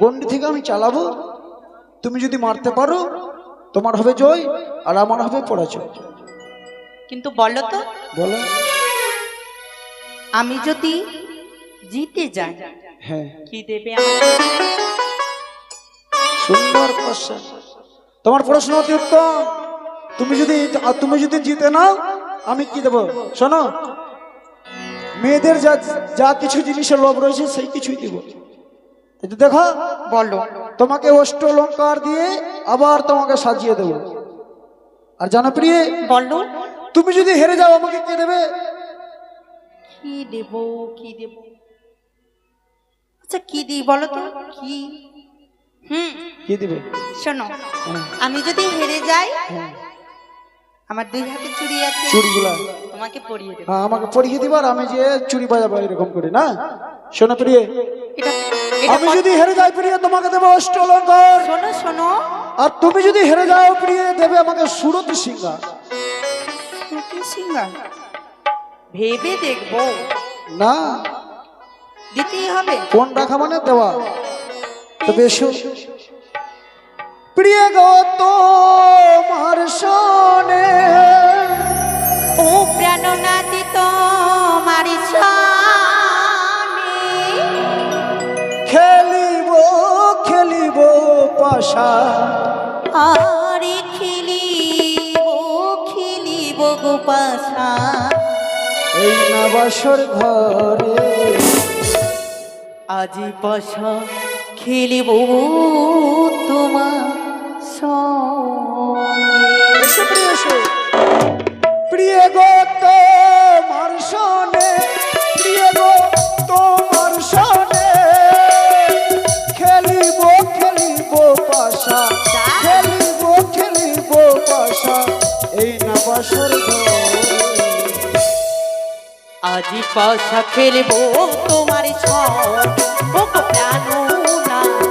গন্ডি থেকে আমি চালাবো? তুমি যদি মারতে পারো তোমার হবে জয় আর আমার হবে পরাজয়। কিন্তু বলো তো বলো। আমি যদি জিতে যাই হ্যাঁ। কি দেবে সুন্দর কোশ্চেন তোমার প্রশ্ন অতি উত্তম। তুমি যদি তুমি যদি জিতে নাও আমি কি দেবো? শোনো মেয়েদের যা যা কিছু জিনিসের লোভ রয়েছে সেই কিছুই দিব। যে দেখো। বলো। তোমাকে অষ্ট অলঙ্কার দিয়ে আবার তোমাকে সাজিয়ে দেবো। আর জানো প্রিয়ে বলো। তুমি যদি হেরে যাও আমাকে কে দেবে? কি দেব কি দেব? আচ্ছা কি দিই বলো তো? কি? হুম। কি দিবে? শোনো আমি যদি হেরে যাই আমার দুই হাতে চুড়ি আছে। চুড়িগুলা। তোমাকে পরিয়ে দেবো। হ্যাঁ আমাকে পরিয়ে দিবার আমি যে চুরি বাজাবো এরকম করে না? শোনো প্রিয়ে। এটা আমি যদি হেরে যাই প্রিয়ে তোমাকে দেবো অষ্ট অলঙ্কার শোনো শোনো। আর তুমি যদি হেরে যাও প্রিয়ে দেবে আমাকে সুরত সিংহা সুখী সিঙ্গার? ভেবে দেখব। না। দিতেই হবে। কোন রাখা মানে দেওয়া। তো বেশ। প্রিয় গো তোমার শোনে পাশা। আরে খেলিব খেলিব গোপাসা এই নাবাসর ঘরে আজি পাশা খেলিব তোমার সঙ্গে। আজি পাশা খেলব তোমার সঙ্গ প্রাণনা আজি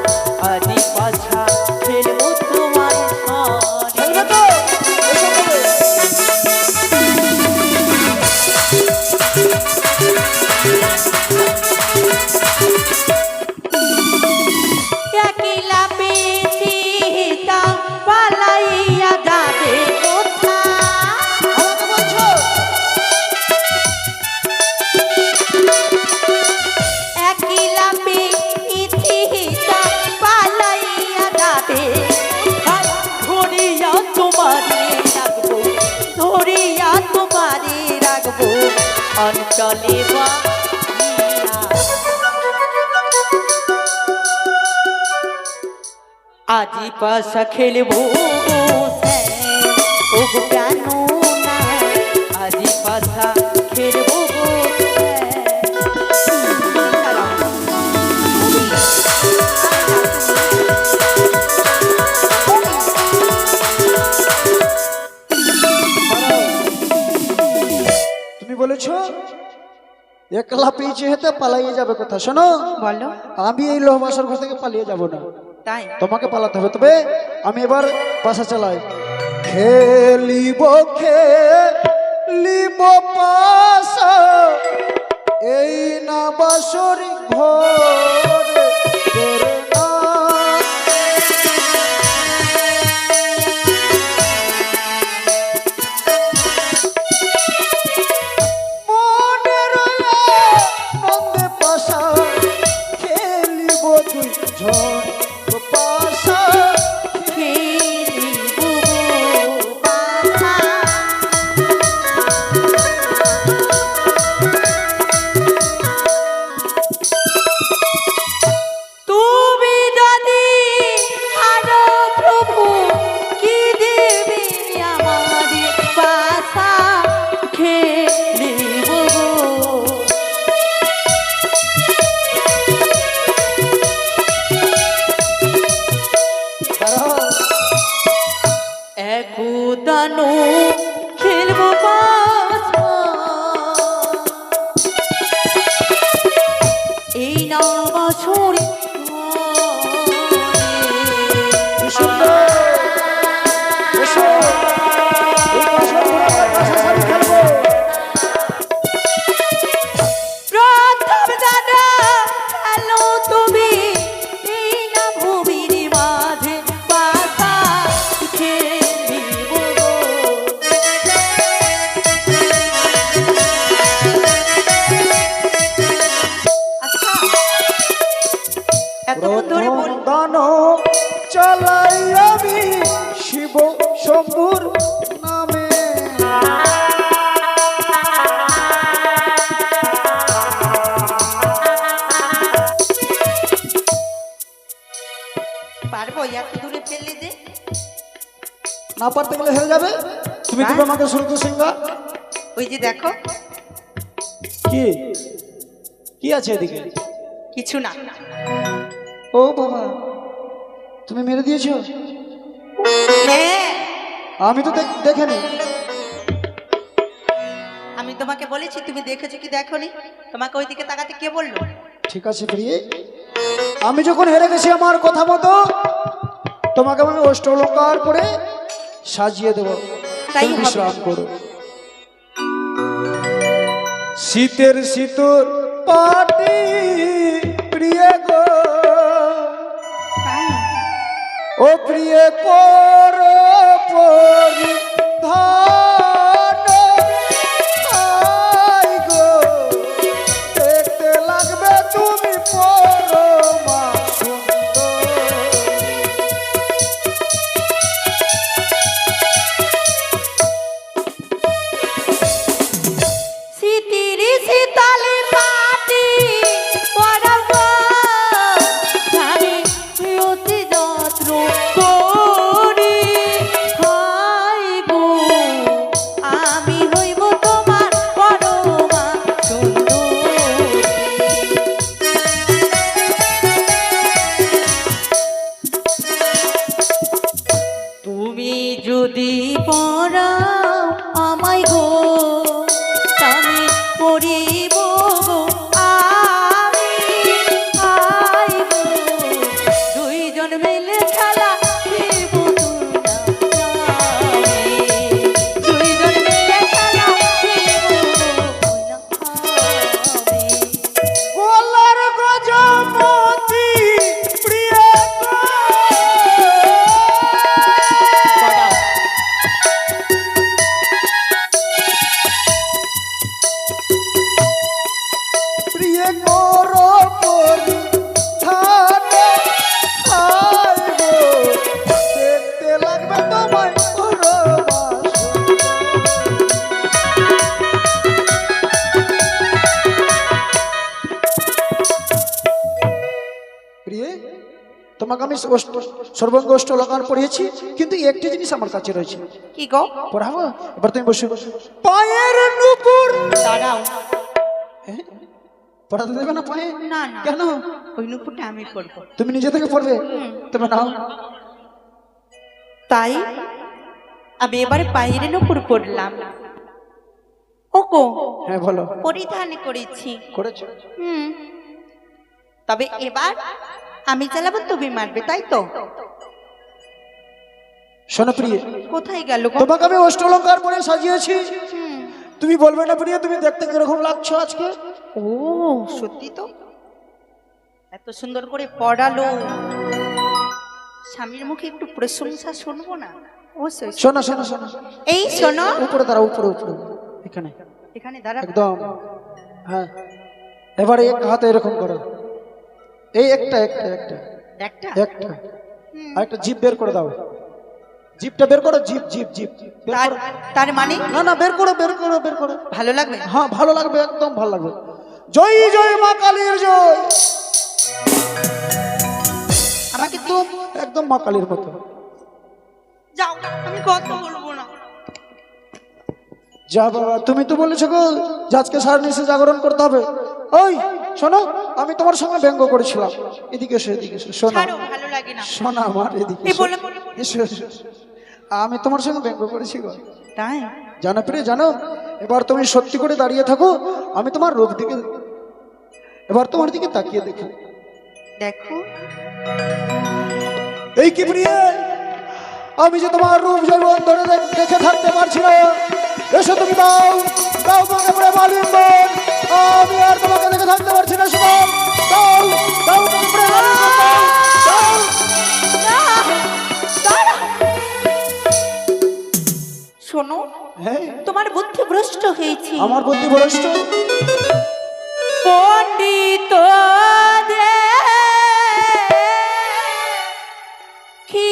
অঞ্চলে বা আজি পাশা খেলব ও কেন আজি পাশা খেলব একলা পেয়েছে হেতে পালাইয়ে যাবে কথা শোনো। বলো। আমি এই লোহবাসর ঘর থেকে পালিয়ে যাব না। তাই? তোমাকে পালাতে হবে তবে আমি এবার বাসা চালাই। খেলিব খেলিব পাশা এই না বাসরি ঘরে। পারব এত দূরে ফেললে যে। না পারতে গেলে হেরে যাবে? তুমি হ্যাঁ? দিবে আমাকে সুরত সিংহা। ওই যে দেখো। কি? কি আছে এদিকে? কিছু না। ও বাবা তুমি মেরে দিয়েছ? হ্যাঁ। আমি তো দেখ- দেখিনি। আমি তোমাকে বলেছি তুমি দেখেছ কি দেখোনি? তোমাকে ওইদিকে তাকাতে কে বলল? ঠিক আছে প্রিয়ে আমি যখন হেরে গেছি আমার কথা মতো তোমাকে আমি অষ্ট অলঙ্কার করে সাজিয়ে দেব। তাই। বিশ্রাম করো। শীতের শীতর পাটি প্রিয় গো। ও প্রিয় আমি সর্বাঙ্গ অষ্ট পড়িয়েছি কিন্তু একটি জিনিস আমার কাছে রয়েছে। কি গো? পড়াবো? এবার তুমি বসে। পায়ের নুপুর। দাঁড়াও? পড়াতে দেবে না পায়ে? না না। কেন? ওই নুপুরটা আমি করব তুমি নিজে থেকে পড়বে? তুমি নাও। তাই আমি এবারে বাইরে নুপুর করলাম ওকো হ্যাঁ বলো। পরিধান করেছি। করেছ? হুম। তবে এবার আমি চালাবো তুমি মারবে তাই তো? শোনো প্রিয়ে কোথায় গেল? তোমাকে আমি অষ্টলঙ্কার পরে সাজিয়েছি। তুমি বলবে না প্রিয়ে তুমি দেখতে কীরকম লাগছো আজকে? ও সত্যি তো? এত সুন্দর করে পড়ালো। স্বামীর মুখে একটু প্রশংসা শুনব না? অবশ্যই শোনো শোনো শোনো। এই শোনো। উপরে দাঁড়াও উপরে উপরে। এখানে। এখানে দাঁড়া একদম। হ্যাঁ। এবারে এক হাতে এরকম করো। এই একটা একটা একটা। একটা? একটা। আর একটা জিপ বের করে দাও। জিপটা বের করো জিপ জিপ জিপ। তার মানে? না না বের করো বের করো বের করো। ভালো লাগবে? হ্যাঁ ভালো লাগবে একদম ভালো লাগবে। জয় জয় মা কালীর জয়। আমাকে তো একদম মা কালীর মতো। যাও আমি কথা বলব না। যা বাবা তুমি তো বলেছ গো আজকে সারা নিশে জাগরণ করতে হবে। ওই শোনো আমি তোমার সঙ্গে ব্যঙ্গ করেছিলাম। এদিকে এসো এদিকে এসো। শোনো শোনা আমার এদিকে এসো। এসো। আমি তোমার সঙ্গে ব্যঙ্গ করেছি গো। তাই? জানো প্রিয় জানো? এবার তুমি সত্যি করে দাঁড়িয়ে থাকো আমি তোমার রূপ দিকে এবার তোমার দিকে তাকিয়ে দেখি। দেখো। এই কি প্রিয়? আমি যে তোমার রূপ জৈবন ধরে দেখে থাকতে পারছি না। এসো তুমি দাও দাও তোমাকে মালিন আমি আর তোমাকে দেখে থাকতে পারছি না দাও দাও তোমাকে মালিন শোনো হ্যাঁ? তোমার বুদ্ধি ভ্রষ্ট হয়েছে। আমার বুদ্ধি ভ্রষ্ট? পণ্ডিত কি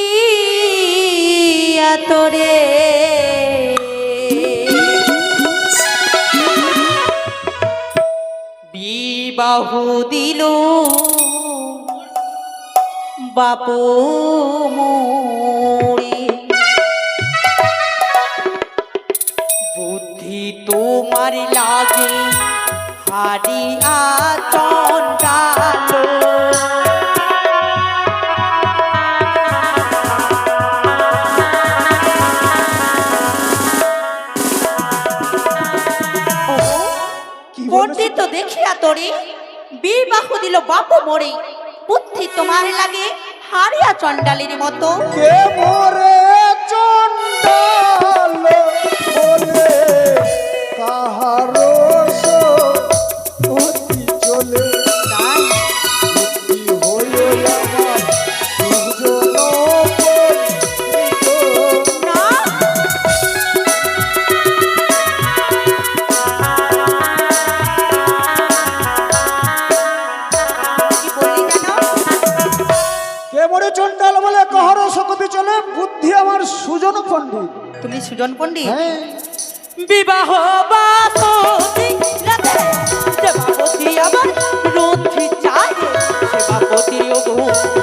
তোরে বিবাহ দিল। বাপু বুদ্ধি তোমার লাগে হারিয়া চন্ডালো দিল বাপ মরে বুদ্ধি তোমার লাগে হারিয়া চন্ডালের মতো। চন্ডাল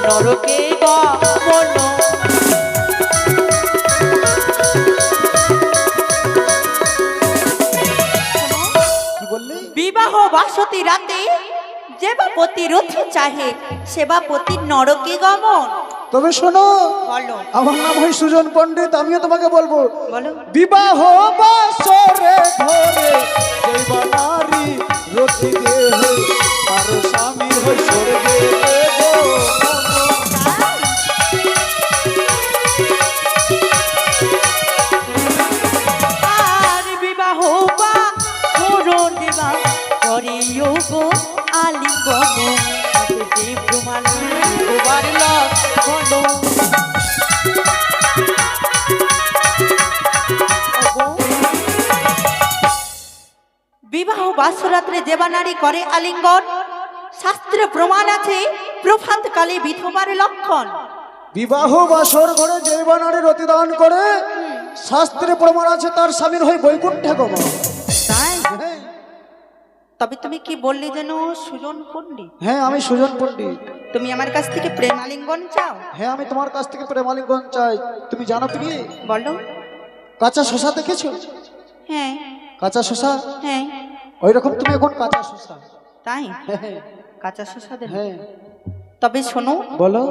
নরকে গমন বিবাহ বাসতি রাতে যেবাপতি রথি চাহে সেবাপতি নরকে গমন তবে শোনো বলো। আমার নাম হয় সুজন পণ্ডিত আমিও তোমাকে বলব। বলো। বিবাহ বাসরে যেবা নারী রথি দেহ তার স্বামীর হই স্বর্গে। বিবাহ বাসরাত্রে যেবা নারী করে আলিঙ্গন। শাস্ত্রে প্রমাণ আছে প্রভাত কালে বিধবার লক্ষণ। বিবাহ বাসর ঘরে যেবা নারী রতিদান করে শাস্ত্রে প্রমাণ আছে তার স্বামীর হই বৈকুণ্ঠে গমন। তাই? হ্যাঁ, তবে তুমি কি বললে যেন সুজন পণ্ডিত? হ্যাঁ আমি সুজন পণ্ডিত। তুমি আমার কাছ থেকে প্রেমালিঙ্গন চাও? হ্যাঁ আমি তোমার কাছ থেকে প্রেমালিঙ্গন চাই। তুমি জানো তুমি বলো। কাঁচা শশা দেখেছ? হ্যাঁ। কাঁচা শশা? হ্যাঁ। ওই রকম তুমি এখন কাঁচা শশা। তাই? হ্যাঁ, হ্যাঁ, কাঁচা দেন হ্যাঁ। তবে শোনো। বলো।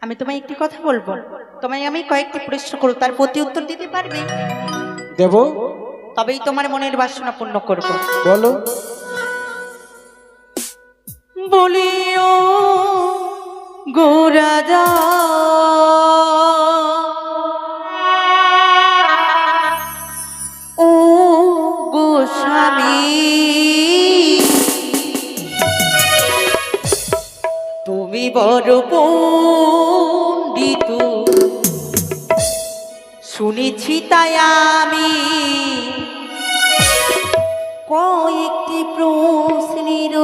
আমি তোমায় একটি কথা বলব। তোমায় আমি কয়েকটি প্রশ্ন করব তার প্রতি উত্তর দিতে পারবে? দেব। তবেই তোমার মনের বাসনা পূর্ণ করব। বলো। বলিও গো বড় পণ্ডিত শুনেছি তাই আমি। কয়েকটি প্রশ্নের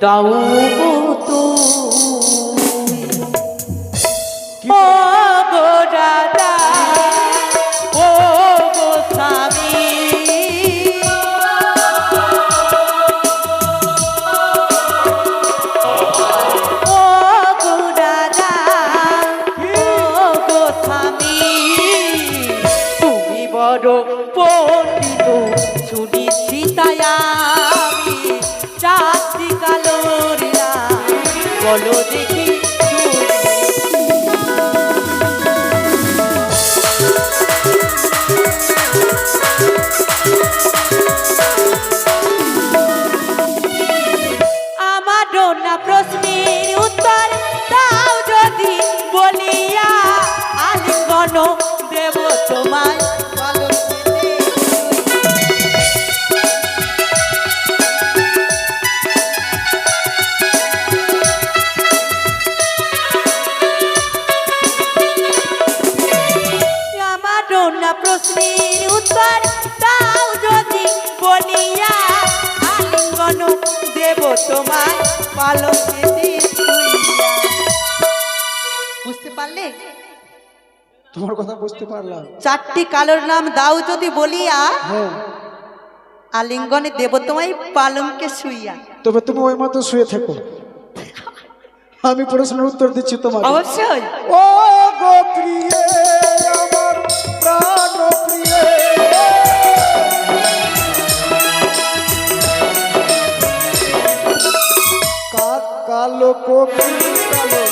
দাও তো তুমি। বলো দেখি তোমায় পালকে বুঝতে পারলে? তোমার কথা বুঝতে পারলাম। চারটি কালোর নাম দাও যদি বলিয়া। হ্যাঁ। আলিঙ্গনে দেব তোমায় পালঙ্কে শুইয়া। তবে তুমি ওই মতো শুয়ে থেকো। আমি প্রশ্নের উত্তর দিচ্ছি তোমার অবশ্যই। ও গো প্রিয়ে। কোকিল কালো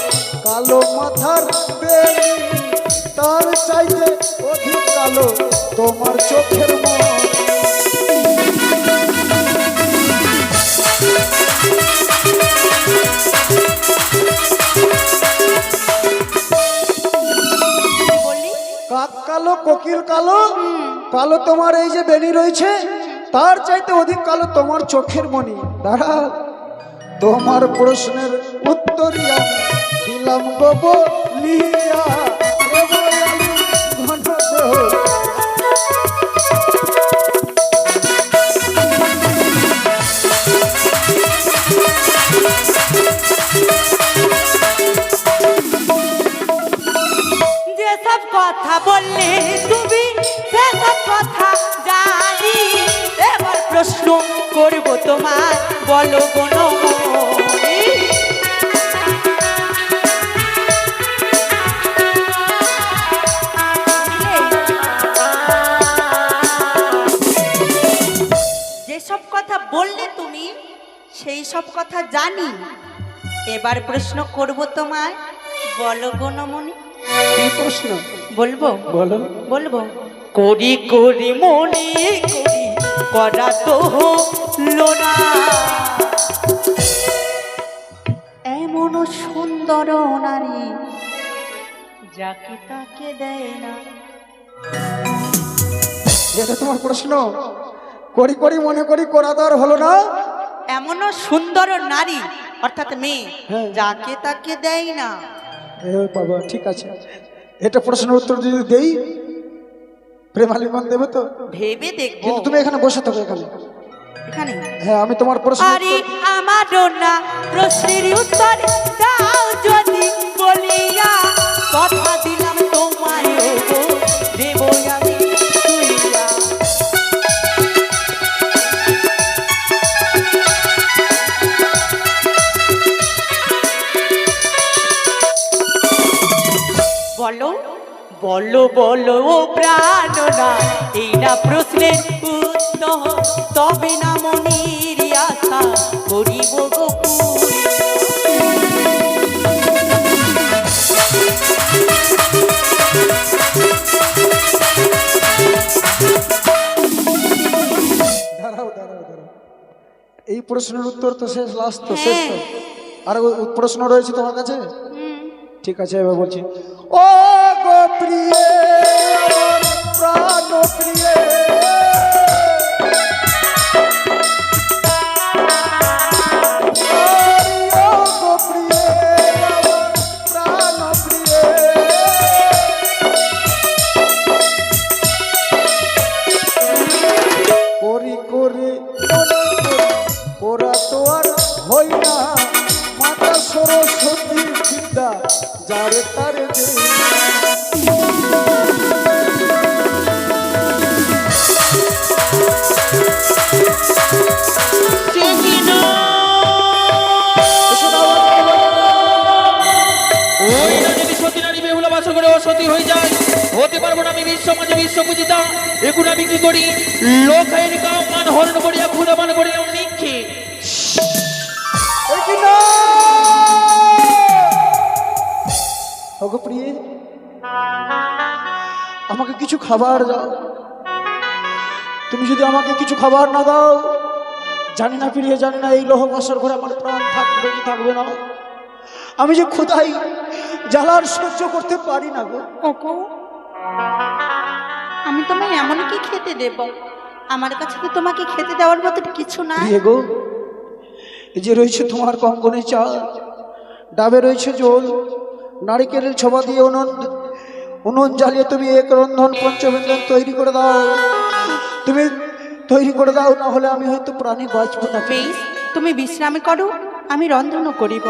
কালো মাথার তার চাইতে অধিক কালো তোমার চোখের মন কাক কালো কোকিল কালো কালো তোমার এই যে বেনি রয়েছে তার চাইতে অধিক কালো তোমার চোখের মনি দাঁড়াও। তোমার প্রশ্নের উত্তরই আমি দিলাম কথা তুমি কথা প্রশ্ন করব তোমার বলো সব কথা জানি। এবার প্রশ্ন করব তোমায়। বলো গণমণি। কি প্রশ্ন? বলব? বলো। বলব? করি করি মনে করি করা তো হলো না। এমন সুন্দর নারী যাকে তাকে দেয় না। এটা তোমার প্রশ্ন। করি করি মনে করি করা তো আর হলো না। এমন সুন্দর নারী অর্থাৎ মেয়ে হ্যাঁ। যাকে তাকে দেয় না। বাবা ঠিক আছে। এটা প্রশ্নের উত্তর যদি দেই দেবে তো? ভেবে দেখব। কিন্তু তুমি এখানে বসে থাকো এখানে। এখানে? হ্যাঁ আমি তোমার প্রশ্ন আরে আমার না প্রশ্নের উত্তর দাও যদি বলিয়া বলো বলো ও প্রাণ না। এই না প্রশ্নের উত্তর তবে না মনির আশা করিব গো দাঁড়াও দাঁড়াও দাঁড়াও। এই প্রশ্নের উত্তর তো শেষ লাস্ট তো শেষ তো। হ্যাঁ। আর ও- প্রশ্ন রয়েছে তোমার কাছে? ঠিক আছে এবার বলছি। ও অসতী হয়ে যায়। হতে পারব না আমি বিশ্ব মাঝে বিশ্ব পূজিতা এগুলা বিক্রি করি? লোকের কাম মান হরণ করিয়া ক্ষুদা মান করিয়া নিচ্ছে কি প্রিয়ে, আমাকে কিছু খাবার দাও। তুমি যদি আমাকে কিছু খাবার না দাও, জানি না প্রিয়ে, জানি না এই লোহ বছর ঘরে আমার প্রাণ থাকবে কি থাকবে না। আমি যে ক্ষুধাই জ্বালার সহ্য করতে পারি না গো। আমি তোমায় এমন কি খেতে দেব। আমার কাছে তো তোমাকে খেতে দেওয়ার মতো কিছু প্রিয়ে গো এই যে রয়েছে তোমার কঙ্কনে চাল ডাবে রয়েছে জল নারিকেলের ছোবা দিয়ে উনুন উনুন জ্বালিয়ে তুমি এক রন্ধন পঞ্চবন্ধন তৈরি করে দাও। তুমি তৈরি করে দাও না হলে আমি হয়তো প্রাণী বাঁচবো না। তুমি বিশ্রাম করো আমি রন্ধন করিব।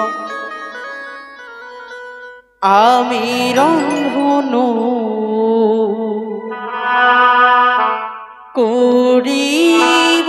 আমি রন্ধনু করিব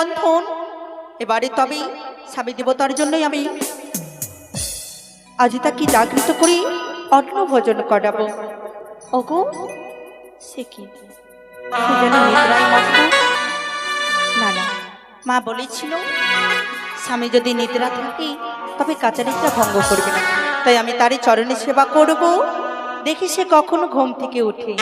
রন্ধন। এবারে তবে স্বামী দেবতার জন্যই আমি আজ তাকে জাগৃত করি অন্ন ভোজন করাবো। ওগো, সে কি। না না, মা বলেছিল, স্বামী যদি নিদ্রা থাকে, তবে কাঁচা নিদ্রা ভঙ্গ করবে না। তাই আমি তারই চরণে সেবা করব। দেখি সে কখনো ঘুম থেকে উঠে।